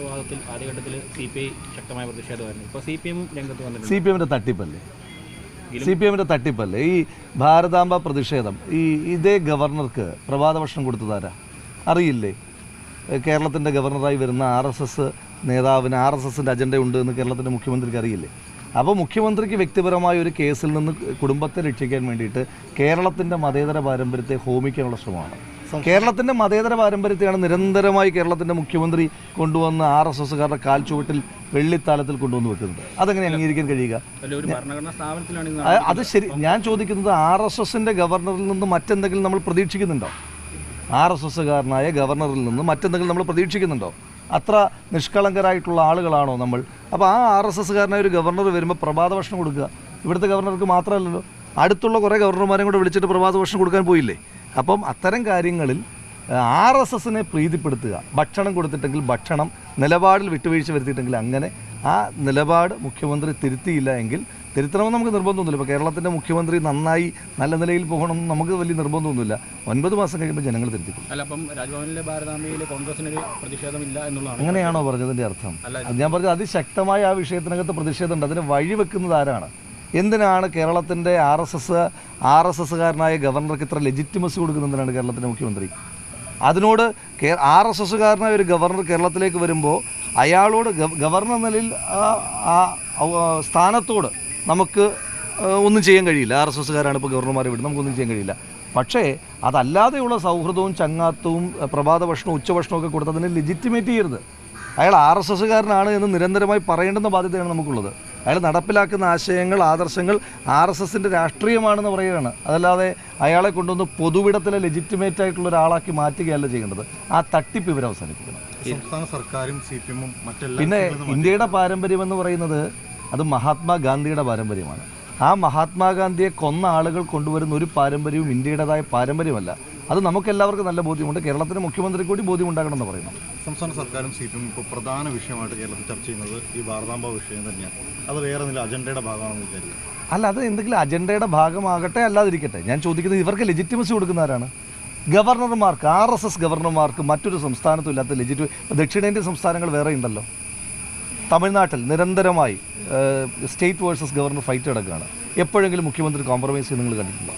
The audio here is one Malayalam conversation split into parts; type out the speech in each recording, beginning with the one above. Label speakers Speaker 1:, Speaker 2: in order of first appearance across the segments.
Speaker 1: വിവാദത്തിൽ ആദ്യഘട്ടത്തിൽ സി പി ഐ ശക്തമായ പ്രതിഷേധമായിരുന്നു. ഇപ്പോൾ സി പി എമ്മും രംഗത്ത് വന്നിട്ടുണ്ട്.
Speaker 2: സി പി എമ്മിന്റെ തട്ടിപ്പല്ലേ? സി പി എമ്മിന്റെ തട്ടിപ്പല്ലേ? ഈ ഭാരതാംബ പ്രതിഷേധം ഈ ഇതേ ഗവർണർക്ക് പ്രഭാത ഭക്ഷണം കൊടുത്തതാരാ അറിയില്ലേ? കേരളത്തിന്റെ ഗവർണറായി വരുന്ന ആർ എസ് എസ് നേതാവിന് ആർ എസ് എസിന്റെ അജണ്ട ഉണ്ട് എന്ന് കേരളത്തിന്റെ മുഖ്യമന്ത്രിക്ക് അറിയില്ലേ? അപ്പോൾ മുഖ്യമന്ത്രിക്ക് വ്യക്തിപരമായ ഒരു കേസിൽ നിന്ന് കുടുംബത്തെ രക്ഷിക്കാൻ വേണ്ടിയിട്ട് കേരളത്തിന്റെ മതേതര പാരമ്പര്യത്തെ ഹോമിക്കാനുള്ള ശ്രമമാണ്. കേരളത്തിന്റെ മതേതര പാരമ്പര്യത്തെയാണ് നിരന്തരമായി കേരളത്തിന്റെ മുഖ്യമന്ത്രി കൊണ്ടുവന്ന് ആർ എസ് എസ്സുകാരുടെ കാൽച്ചുവട്ടിൽ വെള്ളിത്താലത്തിൽ കൊണ്ടുവന്ന് വെക്കുന്നത്. അതെങ്ങനെ അംഗീകരിക്കാൻ കഴിയുക? അത് ശരി. ഞാൻ ചോദിക്കുന്നത് ആർ എസ് എസിന്റെ ഗവർണറിൽ നിന്ന് മറ്റെന്തെങ്കിലും നമ്മൾ പ്രതീക്ഷിക്കുന്നുണ്ടോ? ആർ എസ് എസ്സുകാരനായ ഗവർണറിൽ നിന്ന് മറ്റെന്തെങ്കിലും നമ്മൾ പ്രതീക്ഷിക്കുന്നുണ്ടോ? അത്ര നിഷ്കളങ്കരായിട്ടുള്ള ആളുകളാണോ നമ്മൾ? അപ്പോൾ ആ ആർ എസ് എസ്സുകാരനായ ഒരു ഗവർണർ വരുമ്പോൾ പ്രഭാത ഭക്ഷണം കൊടുക്കുക. ഇവിടുത്തെ ഗവർണർക്ക് മാത്രമല്ലല്ലോ. അടുത്തുള്ള കുറേ ഗവർണർമാരെയും കൂടെ വിളിച്ചിട്ട് പ്രഭാത ഭക്ഷണം കൊടുക്കാൻ പോയില്ലേ? അപ്പം അത്തരം കാര്യങ്ങളിൽ ആർ എസ് എസിനെ പ്രീതിപ്പെടുത്തുക. ഭക്ഷണം കൊടുത്തിട്ടെങ്കിൽ ഭക്ഷണം നിലപാടിൽ വിട്ടുവീഴ്ച വരുത്തിയിട്ടെങ്കിൽ അങ്ങനെ ആ നിലപാട് മുഖ്യമന്ത്രി തിരുത്തിയില്ല എങ്കിൽ തിരുത്തണമെന്ന് നമുക്ക് നിർബന്ധമൊന്നുമില്ല. ഇപ്പോൾ കേരളത്തിന്റെ മുഖ്യമന്ത്രി നന്നായി നല്ല നിലയിൽ പോകണം നമുക്ക് വലിയ നിർബന്ധമൊന്നുമില്ല. ഒൻപത് മാസം കഴിയുമ്പോൾ ജനങ്ങൾ തിരുത്തിക്കും
Speaker 1: അല്ല അപ്പം രാജ്ഭവനിലെ ഭാരതാംബയിൽ കോൺഗ്രസിനൊരു പ്രതിഷേധമില്ല എന്നുള്ളതാണ്.
Speaker 2: അങ്ങനെയാണോ പറഞ്ഞതിന്റെ അർത്ഥം? ഞാൻ പറഞ്ഞത് അതിശക്തമായ ആ വിഷയത്തിനകത്ത് പ്രതിഷേധമുണ്ട്. അതിന് വഴിവെക്കുന്നത് ആരാണ്? എന്തിനാണ് കേരളത്തിന്റെ R S S R S എസ്സുകാരനായ ഗവർണർക്ക് ഇത്ര ലെജിറ്റിമസി കൊടുക്കുന്നതിനാണ് കേരളത്തിന്റെ മുഖ്യമന്ത്രി? അതിനോട് കേ ആർ എസ് എസ്സുകാരനായ ഒരു ഗവർണർ കേരളത്തിലേക്ക് വരുമ്പോൾ അയാളോട് ഗവ- ഗവർണർ നിലയിൽ സ്ഥാനത്തോട് നമുക്ക് ഒന്നും ചെയ്യാൻ കഴിയില്ല. ആർ എസ് എസ്സുകാരാണ് ഇപ്പോൾ ഗവർണർമാരെ വിടുന്നത് നമുക്കൊന്നും ചെയ്യാൻ കഴിയില്ല. പക്ഷേ അതല്ലാതെയുള്ള സൗഹൃദവും ചങ്ങാത്തവും പ്രഭാത ഭക്ഷണവും ഉച്ചഭക്ഷണവും ഒക്കെ കൊടുത്തതിനെ ലെജിറ്റിമേറ്റ് ചെയ്യരുത്. അയാൾ ആർ എസ് എസ്സുകാരനാണ് എന്ന് നിരന്തരമായി പറയേണ്ടുന്ന ബാധ്യതയാണ് നമുക്കുള്ളത്. അയാൾ നടപ്പിലാക്കുന്ന ആശയങ്ങൾ ആദർശങ്ങൾ ആർ എസ് എസിന്റെ രാഷ്ട്രീയമാണെന്ന് പറയുകയാണ്. അതല്ലാതെ അയാളെ കൊണ്ടുവന്ന് പൊതുവിടത്തിലെ ലെജിറ്റിമേറ്റ് ആയിട്ടുള്ള ഒരാളാക്കി മാറ്റുകയല്ല ചെയ്യേണ്ടത് ആ തട്ടിപ്പ് ഇവർ അവസാനിപ്പിക്കണം
Speaker 3: സംസ്ഥാന സർക്കാരും സി പി എമ്മും മറ്റെല്ലാ
Speaker 2: പിന്നെ ഇന്ത്യയുടെ പാരമ്പര്യം എന്ന് പറയുന്നത് അത് മഹാത്മാഗാന്ധിയുടെ പാരമ്പര്യമാണ്. ആ മഹാത്മാഗാന്ധിയെ കൊന്ന ആളുകൾ കൊണ്ടുവരുന്ന ഒരു പാരമ്പര്യവും ഇന്ത്യയുടേതായ പാരമ്പര്യമല്ല. അത് നമുക്കെല്ലാവർക്കും നല്ല ബോധ്യമുണ്ട്. കേരളത്തിന് മുഖ്യമന്ത്രി കൂടി ബോധ്യമുണ്ടാകണം എന്ന് പറയുന്നു.
Speaker 3: സംസ്ഥാന സർക്കാരും സി പി എം ഇപ്പോൾ പ്രധാന വിഷയമായിട്ട് കേരളത്തിൽ ചർച്ച ചെയ്യുന്നത് ഈ വാർത്താമ്പ വിഷയം തന്നെയാണ്. അത് വേറെ എന്തെങ്കിലും അജണ്ടയുടെ ഭാഗമാണെന്ന് വിചാരിക്കും
Speaker 2: അല്ല അത് എന്തെങ്കിലും അജണ്ടയുടെ ഭാഗമാകട്ടെ അല്ലാതിരിക്കട്ടെ. ഞാൻ ചോദിക്കുന്നത് ഇവർക്ക് ലെജിറ്റിമസി കൊടുക്കുന്നവരാണ്. ഗവർണർമാർക്ക് ആർ എസ് എസ് ഗവർണർമാർക്ക് മറ്റൊരു സംസ്ഥാനത്തും ഇല്ലാത്ത ലെജിറ്റി ദക്ഷിണേന്ത്യൻ സംസ്ഥാനങ്ങൾ വേറെ ഉണ്ടല്ലോ. തമിഴ്നാട്ടിൽ നിരന്തരമായി സ്റ്റേറ്റ് വേഴ്സസ് ഗവർണർ ഫൈറ്റ് നടക്കുകയാണ്. എപ്പോഴെങ്കിലും മുഖ്യമന്ത്രി കോംപ്രമൈസ് ചെയ്ത് നിങ്ങൾ കണ്ടിട്ടുണ്ടോ?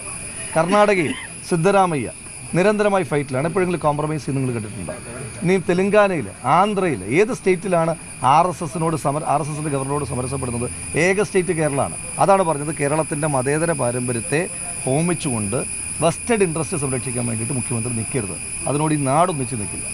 Speaker 2: കർണാടകയിൽ സിദ്ധരാമയ്യ നിരന്തരമായി ഫൈറ്റിലാണ് എപ്പോഴെങ്കിലും കോംപ്രമൈസ് ചെയ്ത് നിങ്ങൾ കണ്ടിട്ടുണ്ടോ ഇനി തെലങ്കാനയിൽ ആന്ധ്രയിൽ ഏത് സ്റ്റേറ്റിലാണ് ആർ എസ് എസിനോട് സമര ആർ എസ് എസിന്റെ ഗവർണറോട് സമരസപ്പെടുന്നത്? ഏക സ്റ്റേറ്റ് കേരളമാണ്. അതാണ് പറഞ്ഞത് കേരളത്തിന്റെ മതേതര പാരമ്പര്യത്തെ ഹോമിച്ചുകൊണ്ട് വെസ്റ്റഡ് ഇൻട്രസ്റ്റ് സംരക്ഷിക്കാൻ വേണ്ടിയിട്ട് മുഖ്യമന്ത്രി നിൽക്കരുത്. അതിനോട് ഈ നാടൊന്നിച്ച് നിൽക്കില്ല.